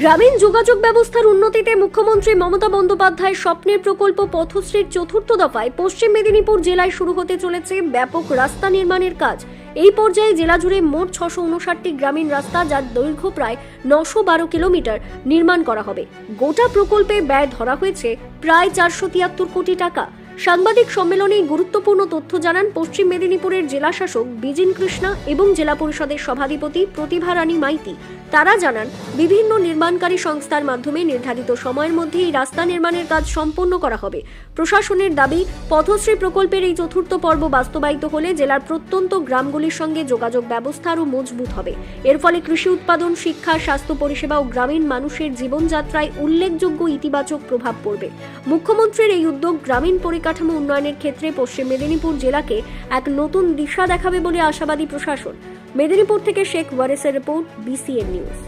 গ্রামীণ যোগাযোগ ব্যবস্থার উন্নতিতে মুখ্যমন্ত্রী মমতা বন্দ্যোপাধ্যায়ের স্বপ্নের প্রকল্প পথশ্রীর চতুর্থ দফায় পশ্চিম মেদিনীপুর জেলায় শুরু হতে চলেছে ব্যাপক রাস্তা নির্মাণের কাজ। এই পর্যায়ে জেলা জুড়ে মোট ছশো উনষাটটি গ্রামীণ রাস্তা, যার দৈর্ঘ্য প্রায় নশো বারো কিলোমিটার নির্মাণ করা হবে। গোটা প্রকল্পে ব্যয় ধরা হয়েছে প্রায় চারশো তিয়াত্তর কোটি টাকা। সাংবাদিক সম্মেলনে গুরুত্বপূর্ণ তথ্য জানান পশ্চিম মেদিনীপুরের জেলা শাসক বিজিন কৃষ্ণা এবং জেলা পরিষদের সভাধিপতি প্রতিভা রানী মাইতি। তারা জানান, বিভিন্ন নির্মাণকারী সংস্থার মাধ্যমে নির্ধারিত সময়ের মধ্যে এই রাস্তা নির্মাণের কাজ সম্পন্ন করা হবে। প্রশাসনের দাবি, পথশ্রী প্রকল্পের এই চতুর্থ পর্ব বাস্তবায়িত হলে জেলার প্রত্যন্ত গ্রামগুলির সঙ্গে যোগাযোগ ব্যবস্থা আরও মজবুত হবে। এর ফলে কৃষি উৎপাদন, শিক্ষা, স্বাস্থ্য পরিষেবা ও গ্রামীণ মানুষের জীবনযাত্রায় উল্লেখযোগ্য ইতিবাচক প্রভাব পড়বে। মুখ্যমন্ত্রীর এই উদ্যোগ গ্রামীণ পরিকাঠামো উন্নয়নের ক্ষেত্রে পশ্চিম মেদিনীপুর জেলাকে এক নতুন দিশা দেখাবে বলে আশাবাদী প্রশাসন। মেদিনীপুর থেকে শেখ ওয়ারেসের রিপোর্ট, বিসিএন নিউজ।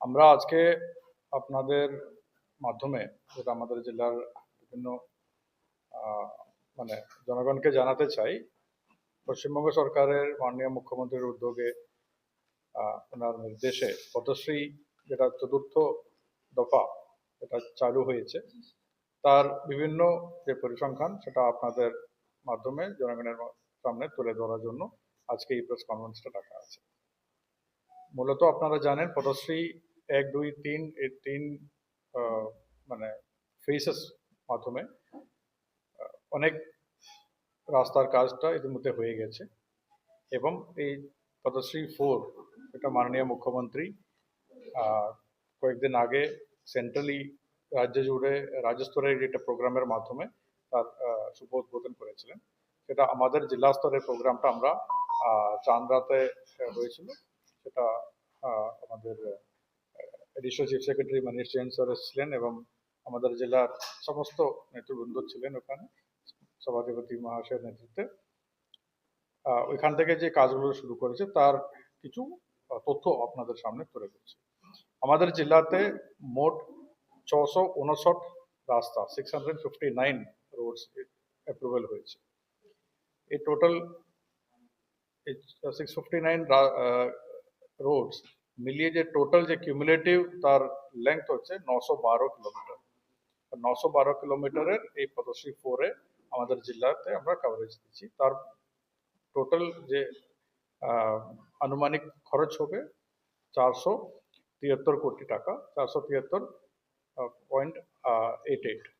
আমরা আজকে আপনাদের মাধ্যমে, যেটা আমাদের জেলার বিভিন্ন মানে জনগণকে জানাতে চাই, পশ্চিমবঙ্গ সরকারের মাননীয় মুখ্যমন্ত্রীর উদ্যোগে ওনার নির্দেশে পথশ্রী যেটা চতুর্থ দফা, এটা চালু হয়েছে। তার বিভিন্ন যে পরিসংখ্যান, সেটা আপনাদের মাধ্যমে জনগণের সামনে তুলে ধরার জন্য আজকে এই প্রেস কনফারেন্সটা ডাকা আছে। মূলত আপনারা জানেন পদশ্রী এক, দুই, তিন এই তিন মানে ফেসেস মাধ্যমে অনেক রাস্তার কাজটা ইতিমধ্যে হয়ে গেছে এবং এই পদশ্রী ফোর এটা মাননীয় মুখ্যমন্ত্রী কয়েকদিন আগে সেন্ট্রালি রাজ্য জুড়ে রাজ্যস্তরের একটা প্রোগ্রামের মাধ্যমে তার শুভ উদ্বোধন করেছিলেন। সেটা আমাদের জেলা স্তরের প্রোগ্রামটা আমরা চান্দ্রাতে হয়েছিল। সেটা আমাদের additional chief secretary Manish Jain sir ছিলেন এবং আমাদের জেলার সমস্ত নেতৃবৃন্দ ছিলেন ওখানে, সভাধিপতি মহাশয়ের নেতৃত্বে। ওইখান থেকে যে কাজগুলো শুরু করেছে, তার কিছু তথ্য আপনাদের সামনে তুলে ধরছি। আমাদের জেলাতে মোট ছশো উনষট রাস্তা six hundred fifty nine roads approval হয়েছে। এই total six fifty nine roads মিলিয়ে যে টোটাল যে কিউমুলেটিভ তার লেংথ হচ্ছে নশো বারো কিলোমিটার নশো বারো কিলোমিটারের এই পদশ্রী ফোরে আমাদের জেলাতে আমরা কভারেজ দিচ্ছি। তার টোটাল যে আনুমানিক খরচ হবে চারশো তিয়াত্তর কোটি টাকা, চারশো তিয়াত্তর 0.88